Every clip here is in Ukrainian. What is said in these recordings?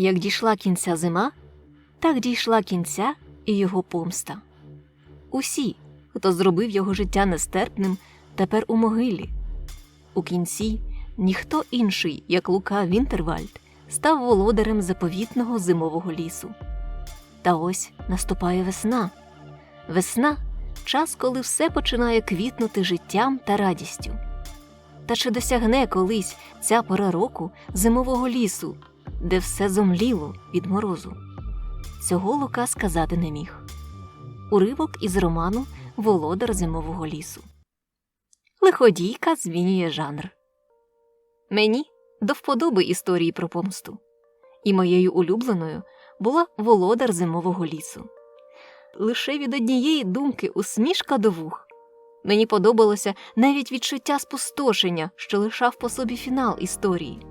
Як дійшла кінця зима, так дійшла кінця і його помста. Усі, хто зробив його життя нестерпним, тепер у могилі. У кінці ніхто інший, як Лука Вінтервальд, став володарем заповітного зимового лісу. Та ось наступає весна. Весна час, коли все починає квітнути життям та радістю. Та чи досягне колись ця пора року зимового лісу, де все зомліло від морозу? Цього Лука сказати не міг. Уривок із роману Володар зимового лісу. Лиходійка змінює жанр. Мені до вподоби історії про помсту. І моєю улюбленою була Володар зимового лісу. Лише від однієї думки усмішка до вух. Мені подобалося навіть відчуття спустошення, що лишав по собі фінал історії.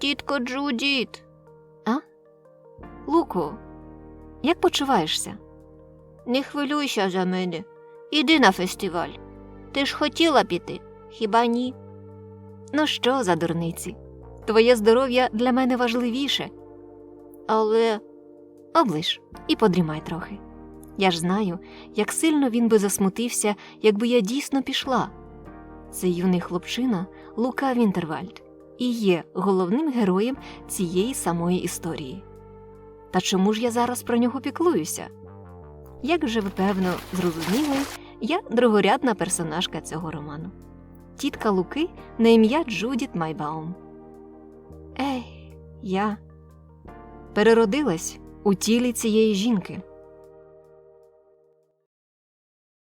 Тітко Джудіт. А? Луко, як почуваєшся? Не хвилюйся за мене. Іди на фестиваль. Ти ж хотіла піти, хіба ні? Ну що за дурниці? Твоє здоров'я для мене важливіше. Але Оближ і подрімай трохи. Я ж знаю, як сильно він би засмутився, якби я дійсно пішла. Цей юний хлопчина Лука Вінтервальд і є головним героєм цієї самої історії. Та чому ж я зараз про нього піклуюся? Як вже ви певно зрозуміли, я другорядна персонажка цього роману. Тітка Луки на ім'я Джудіт Майбаум. Ей, я переродилась у тілі цієї жінки.